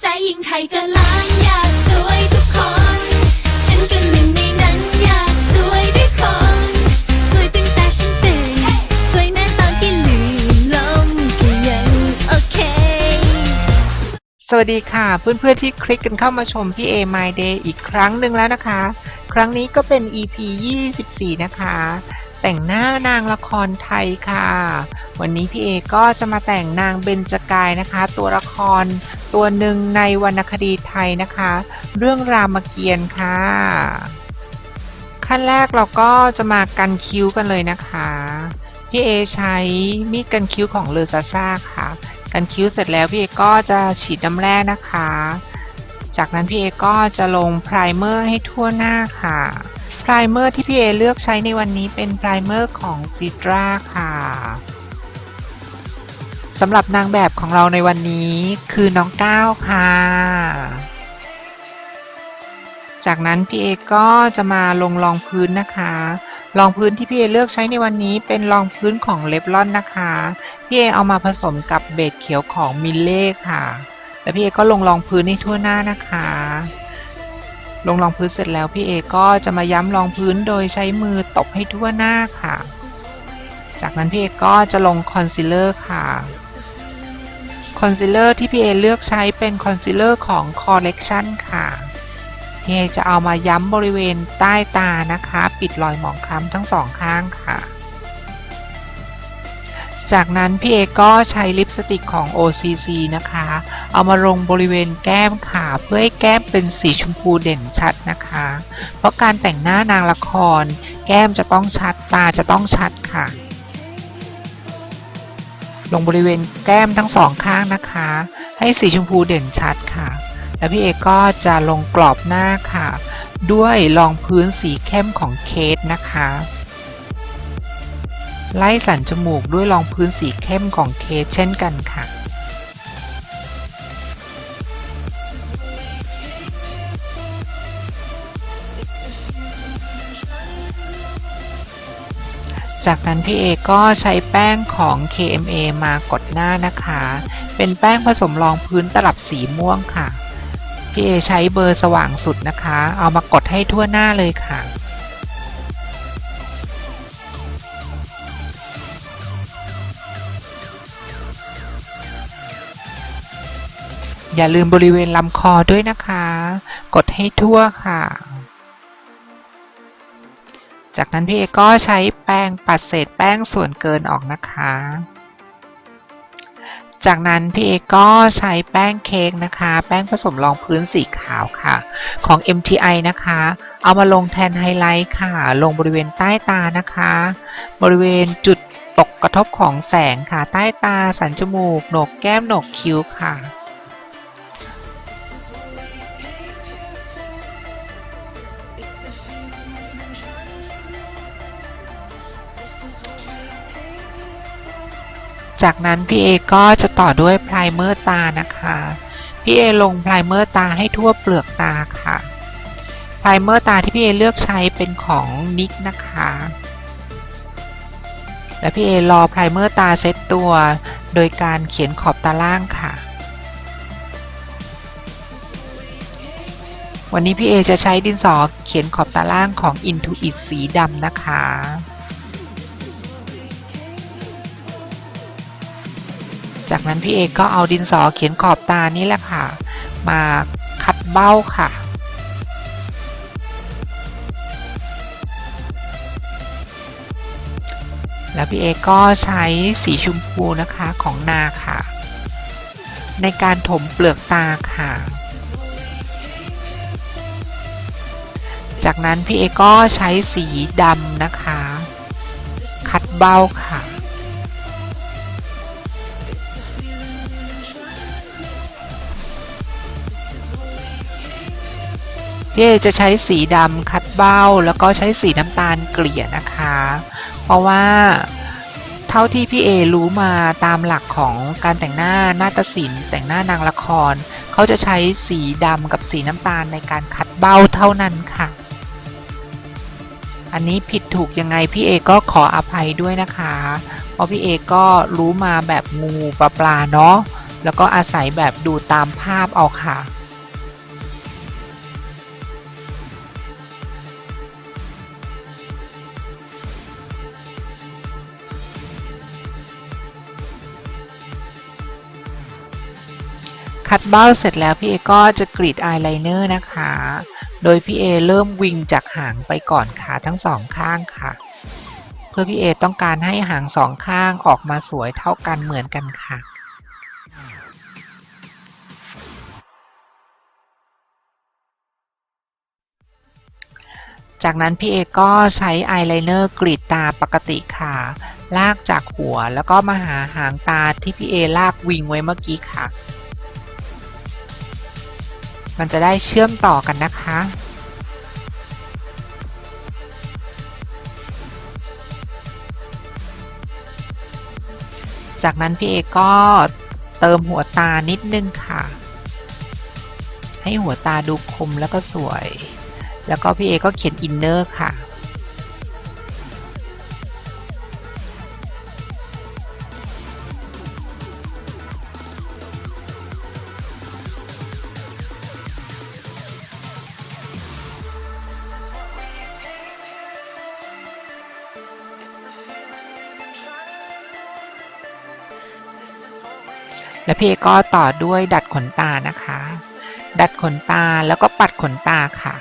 ใจยิ่งใครก็ล้านอยากสวยทุกคน ฉันก็หนึ่งในนั้นอยากสวยด้วยคน สวยตั้งแต่ฉันตื่น สวยแม้ตอนที่ลืมลมก็ยังโอเค สวัสดีค่ะ เพื่อนๆที่คลิกกันเข้ามาชมพี่เอ My Day อีกครั้งหนึ่งแล้วนะคะ ครั้งนี้ก็เป็น EP 24 นะคะ แต่งหน้านางละครไทยค่ะ วันนี้พี่เอก็จะมาแต่งนางเบญจกายนะคะ ตัวละครตัวหนึ่งในวรรณคดีไทยนะคะ เรื่องรามเกียรติ์ค่ะ ขั้นแรกเราก็จะมากันคิ้วกันเลยนะคะ พี่เอใช้มีดกันคิ้วของเลอซาซ่าค่ะ กันคิ้วเสร็จแล้วพี่เอก็จะฉีดน้ำแร่นะคะ จากนั้นพี่เอก็จะลงไพรเมอร์ให้ทั่วหน้าค่ะ ไพรเมอร์ที่พี่เอเลือกใช้ในวันนี้เป็นไพรเมอร์ของซิตราค่ะสำหรับนางแบบของเราในวันนี้คือน้องก้าวค่ะ จากนั้นพี่เอก็จะมาลงรองพื้นนะคะรองพื้นที่พี่เอเลือกใช้ในวันนี้เป็นรองพื้นของเลฟลอนนะคะ พี่เอเอามาผสมกับเบสเขียวของมิลเล่ค่ะ แล้วพี่เอก็ลงรองพื้นให้ทั่วหน้านะคะ ลงรองพื้นเสร็จแล้วพี่เอก็จะมาย้ำรองพื้นโดยใช้มือตบให้ทั่วหน้าค่ะ จากนั้นพี่เอก็จะลงคอนซีลเลอร์ค่ะคอนซีลเลอร์ที่พี่เอเลือกใช้เป็นคอนซีลเลอร์ของ Collection ค่ะพี่เอจะเอามาย้ำบริเวณใต้ตานะคะ ปิดรอยหมองคล้ำทั้งสองข้างค่ะ จากนั้นพี่เอก็ใช้ลิปสติกของ OCC นะคะ เอามาลงบริเวณแก้มค่ะ เพื่อให้แก้มเป็นสีชมพูเด่นชัดนะคะ เพราะการแต่งหน้านางละคร แก้มจะต้องชัด ตาจะต้องชัดค่ะ ลงบริเวณแก้มทั้งสองข้างนะคะ ให้สีชมพูเด่นชัดค่ะ แล้วพี่เอก็จะลงกรอบหน้าค่ะ ด้วยรองพื้นสีเข้มของเคสนะคะ ไล่สันจมูกด้วยรองพื้นสีเข้มของเคสเช่นกันค่ะ จากนั้นพี่เอก็ใช้แป้งของ KMA มากดหน้านะคะ เป็นแป้งผสมรองพื้นตลับสีม่วงค่ะ พี่เอใช้เบอร์สว่างสุดนะคะ เอามากดให้ทั่วหน้าเลยค่ะ อย่าลืมบริเวณลำคอด้วยนะคะ กดให้ทั่วค่ะ จากนั้นพี่เอก็ใช้แป้งปัดเศษแป้งส่วนเกินออกนะคะ จากนั้นพี่เอก็ใช้แป้งเค้กนะคะ แป้งผสมรองพื้นสีขาวค่ะ ของ MTI นะคะ เอามาลงแทนไฮไลท์ค่ะ ลงบริเวณใต้ตานะคะ บริเวณจุดตกกระทบของแสงค่ะ ใต้ตาสันจมูก โหนกแก้ม โหนกคิ้วค่ะ จากนั้นพี่เอก็จะต่อด้วยไพรเมอร์ตานะคะพี่เอลงไพรเมอร์ตาให้ทั่วเปลือกตาค่ะไพรเมอร์ตาที่พี่เอเลือกใช้เป็นของนิกนะคะ และพี่เอรอไพรเมอร์ตาเซตตัว โดยการเขียนขอบตาล่างค่ะ วันนี้พี่เอจะใช้ดินสอเขียนขอบตาล่างของ Intuit สีดำนะคะ จากนั้นพี่เอกก็เอาดินสอเขียนขอบตานี่แหละค่ะ มาคัดเบ้าค่ะแล้วพี่เอกก็ใช้สีชมพูนะคะของนาค่ะ ในการถมเปลือกตาค่ะ จากนั้นพี่เอกก็ใช้สีดำนะคะ คัดเบ้าค่ะ เอจะใช้สีดำคัดเบ้า แล้วก็ใช้สีน้ำตาลเกลี่ยนะคะ เพราะว่าเท่าที่พี่เอรู้มาตามหลักของการแต่งหน้านาฏศิลป์แต่งหน้านางละคร เขาจะใช้สีดำกับสีน้ำตาลในการคัดเบ้าเท่านั้นค่ะ อันนี้ผิดถูกยังไงพี่เอก็ขออภัยด้วยนะคะ เพราะพี่เอก็รู้มาแบบงูปลาปลาเนาะแล้วก็อาศัยแบบดูตามภาพเอาค่ะ คัดเบ้าเสร็จแล้วพี่เอก็จะกรีดอายไลเนอร์นะคะ โดยพี่เอเริ่มวิงจากหางไปก่อนค่ะทั้งสองข้างค่ะ เพื่อพี่เอต้องการให้หางสองข้างออกมาสวยเท่ากันเหมือนกันค่ะจากนั้นพี่เอก็ใช้อายไลเนอร์กรีดตาปกติค่ะ ลากจากหัวแล้วก็มาหาหางตาที่พี่เอลากวิงไว้เมื่อกี้ค่ะ มันจะได้เชื่อมต่อกันนะคะ จากนั้นพี่เอก็เติมหัวตานิดนึงค่ะ ให้หัวตาดูคมแล้วก็สวย แล้วก็พี่เอก็เขียนอินเนอร์ค่ะ พี่เอก็ต่อด้วยดัดขนตานะคะ ดัดขนตาแล้วก็ปัดขนตาค่ะ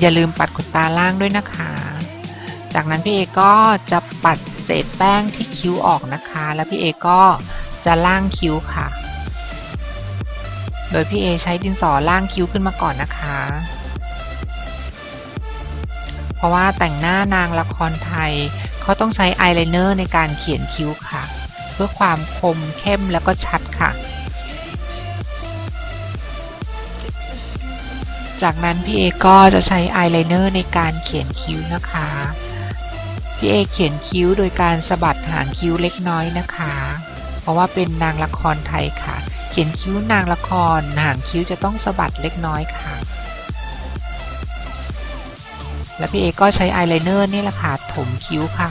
อย่าลืมปัดขนตาล่างด้วยนะคะ จากนั้นพี่เอก็จะปัดเศษแป้งที่คิ้วออกนะคะ แล้วพี่เอก็จะล่างคิ้วค่ะ โดยพี่เอใช้ดินสอล่างคิ้วขึ้นมาก่อนนะคะ เพราะว่าแต่งหน้านางละครไทยเขาต้องใช้อายไลเนอร์ในการเขียนคิ้วค่ะ เพื่อความคมเข้มแล้วก็ชัด จากนั้นพี่เอก็จะใช้อายไลเนอร์ในการเขียนคิ้วนะคะ พี่เอเขียนคิ้วโดยการสะบัดหางคิ้วเล็กน้อยนะคะ เพราะว่าเป็นนางละครไทยค่ะ เขียนคิ้วนางละครหางคิ้วจะต้องสะบัดเล็กน้อยค่ะ และพี่เอก็ใช้อายไลเนอร์นี่แหละค่ะถมคิ้วค่ะ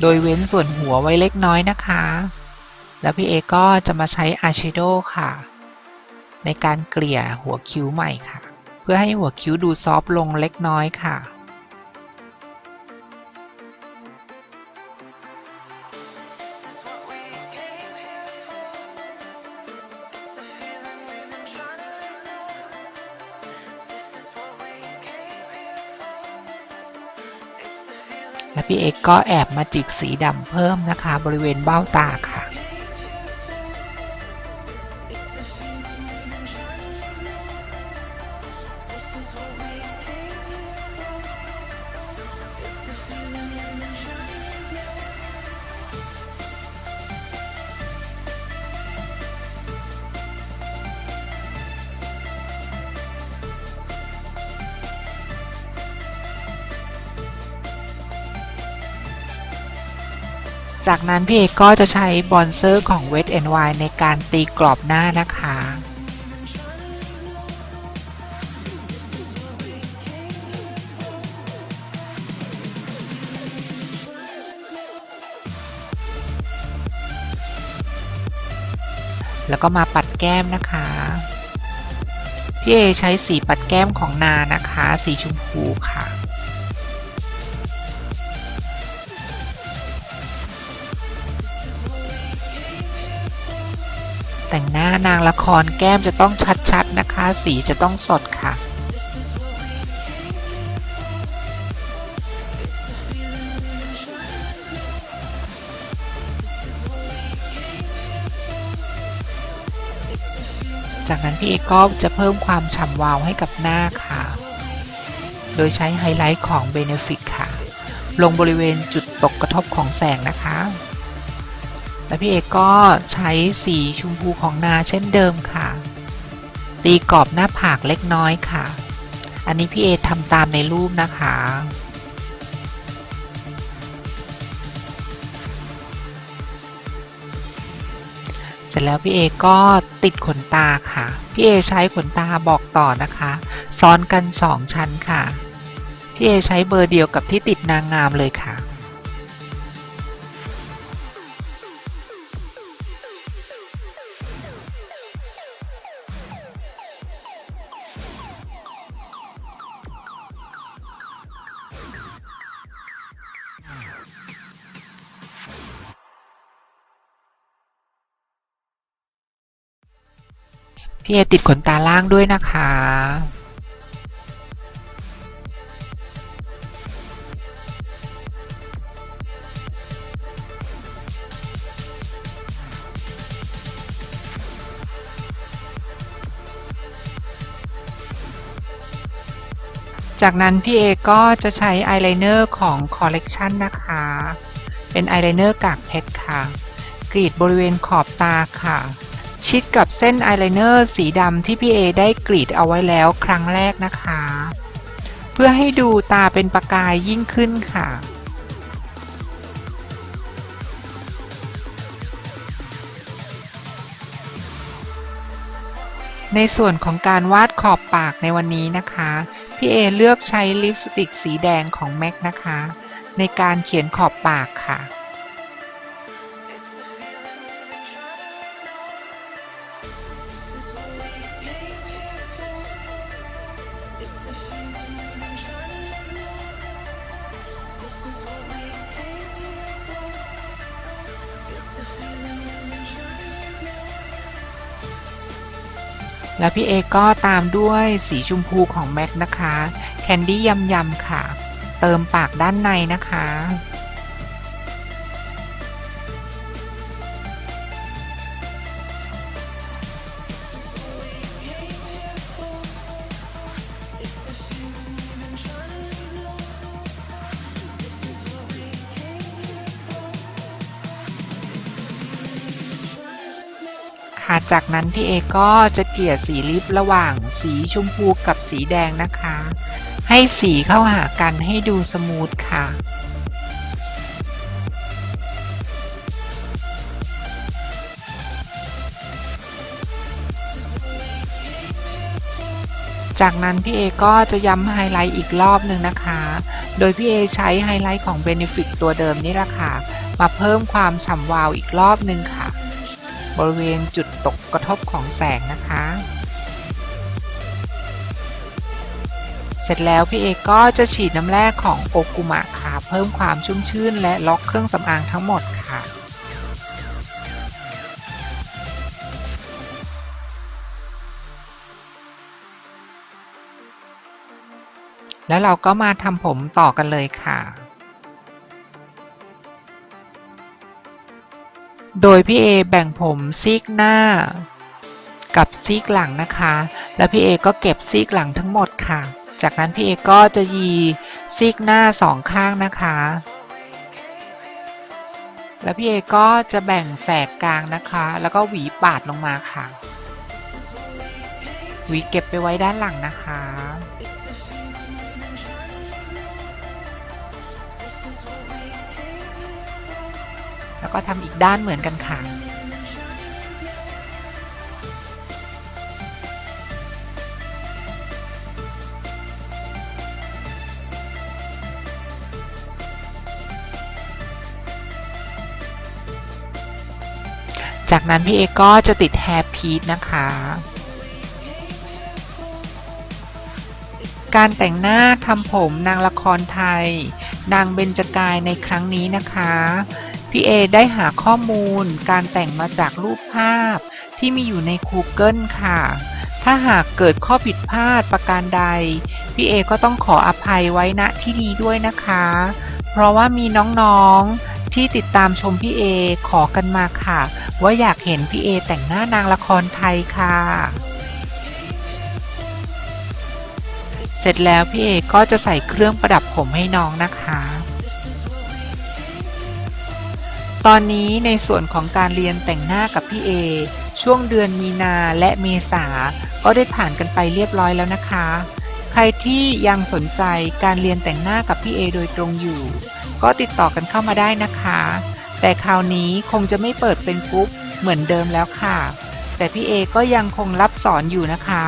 โดยเว้นส่วนหัวไว้เล็กน้อยนะคะ แล้วพี่เอก็จะมาใช้อายแชโดว์ค่ะ ในการเกลี่ยหัวคิ้วใหม่ค่ะ เพื่อให้หัวคิ้วดูซอฟต์ลงเล็กน้อยค่ะและพี่เอกก็แอบมาจิกสีดำเพิ่มนะคะ บริเวณเบ้าตาค่ะ จากนั้นพี่เอกก็จะใช้บอนเซอร์ของ Wet n w ในการตีกรอบหน้านะคะ แล้วก็มาปัดแก้มนะคะ พี่เอใช้สีปัดแก้มของนานะคะ สีชมพูค่ะ แต่งหน้านางละครแก้มจะต้องชัดๆนะคะ สีจะต้องสดค่ะ จากนั้นพี่เอกก็จะเพิ่มความฉ่ำวาวให้กับหน้าค่ะ โดยใช้ไฮไลท์ของ Benefit ค่ะ ลงบริเวณจุดตกกระทบของแสงนะคะ และพี่เอกก็ใช้สีชมพูของนาเช่นเดิมค่ะ ตีกรอบหน้าผากเล็กน้อยค่ะ อันนี้พี่เอทำตามในรูปนะคะ เสร็จแล้วพี่เอก็ติดขนตาค่ะ พี่เอใช้ขนตาบอกต่อนะคะ ซ้อนกัน 2 ชั้นค่ะ พี่เอใช้เบอร์เดียวกับที่ติดนางงามเลยค่ะ พี่เอติดขนตาล่างด้วยนะคะ จากนั้นพี่เอก็จะใช้อายไลเนอร์ของคอลเลกชันนะคะ เป็นอายไลเนอร์กากเพชรค่ะ กรีดบริเวณขอบตาค่ะ ชิดกับเส้นอายไลเนอร์สีดำที่พี่เอได้กรีดเอาไว้แล้วครั้งแรกนะคะ เพื่อให้ดูตาเป็นประกายยิ่งขึ้นค่ะในส่วนของการวาดขอบปากในวันนี้นะคะ พี่เอเลือกใช้ลิปสติกสีแดงของ MAC นะคะ ในการเขียนขอบปากค่ะ แล้วพี่เอก็ตามด้วยสีชมพูของแม็กนะคะ แคนดี้ยำๆค่ะ เติมปากด้านในนะคะ จากนั้นพี่เอก็จะเกลี่ยสีลิประหว่างสีชมพูกับสีแดงนะคะ ให้สีเข้าหากันให้ดูสมูทค่ะจากนั้นพี่เอก็จะย้ำไฮไลท์อีกรอบหนึ่งนะคะ โดยพี่เอใช้ไฮไลท์ของ Benefit ตัวเดิมนี่แหละค่ะ มาเพิ่มความฉ่ำวาวอีกรอบหนึ่งค่ะ บริเวณจุดตกกระทบของแสงนะคะ เสร็จแล้วพี่เอกก็จะฉีดน้ำแร่ของโอกุมะค่ะ เพิ่มความชุ่มชื่นและล็อกเครื่องสำอางทั้งหมดค่ะแล้วเราก็มาทำผมต่อกันเลยค่ะ โดยพี่เอแบ่งผมซีกหน้า กับซีกหลังนะคะ แล้วพี่เอก็เก็บซีกหลังทั้งหมดค่ะ จากนั้นพี่เอก็จะยีซีกหน้าสองข้างนะคะ แล้วพี่เอก็จะแบ่งแสกกลางนะคะ แล้วก็หวีปาดลงมาค่ะ หวีเก็บไปไว้ด้านหลังนะคะ ก็ทำอีกด้านเหมือนกันค่ะจากนั้นพี่เอก็จะติดแฮร์พีทนะคะ การแต่งหน้าทำผมนางละครไทย นางเบญจกายในครั้งนี้นะคะ พี่เอได้หาข้อมูลการแต่งมาจากรูปภาพ ที่มีอยู่ใน Google ค่ะ ถ้าหากเกิดข้อผิดพลาดประการใด พี่เอก็ต้องขออภัยไว้ณที่นี้ด้วยนะคะ เพราะว่ามีน้องๆที่ติดตามชมพี่เอขอกันมาค่ะ ว่าอยากเห็นพี่เอแต่งหน้านางละครไทยค่ะ เสร็จแล้วพี่เอก็จะใส่เครื่องประดับผมให้น้องนะคะ ตอนนี้ในส่วนของการเรียนแต่งหน้ากับพี่เอช่วงเดือนมีนาและเมษาก็ได้ผ่านกันไปเรียบร้อยแล้วนะคะ ใครที่ยังสนใจการเรียนแต่งหน้ากับพี่เอโดยตรงอยู่ ก็ติดต่อกันเข้ามาได้นะคะ แต่คราวนี้คงจะไม่เปิดเป็นกรุ๊ปเหมือนเดิมแล้วค่ะ แต่พี่เอก็ยังคงรับสอนอยู่นะคะ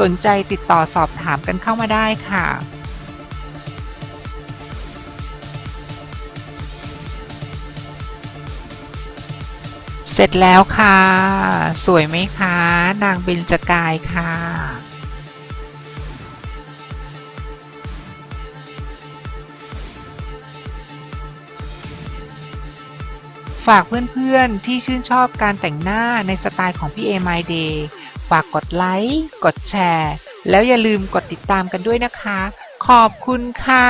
สนใจติดต่อสอบถามกันเข้ามาได้ค่ะ เสร็จแล้วค่ะ สวยไหมคะ นางเบญจกายค่ะฝากเพื่อนๆที่ชื่นชอบการแต่งหน้าในสไตล์ของพี่เอ My Day ฝากกดไลค์ กดแชร์ แล้วอย่าลืมกดติดตามกันด้วยนะคะ ขอบคุณค่ะ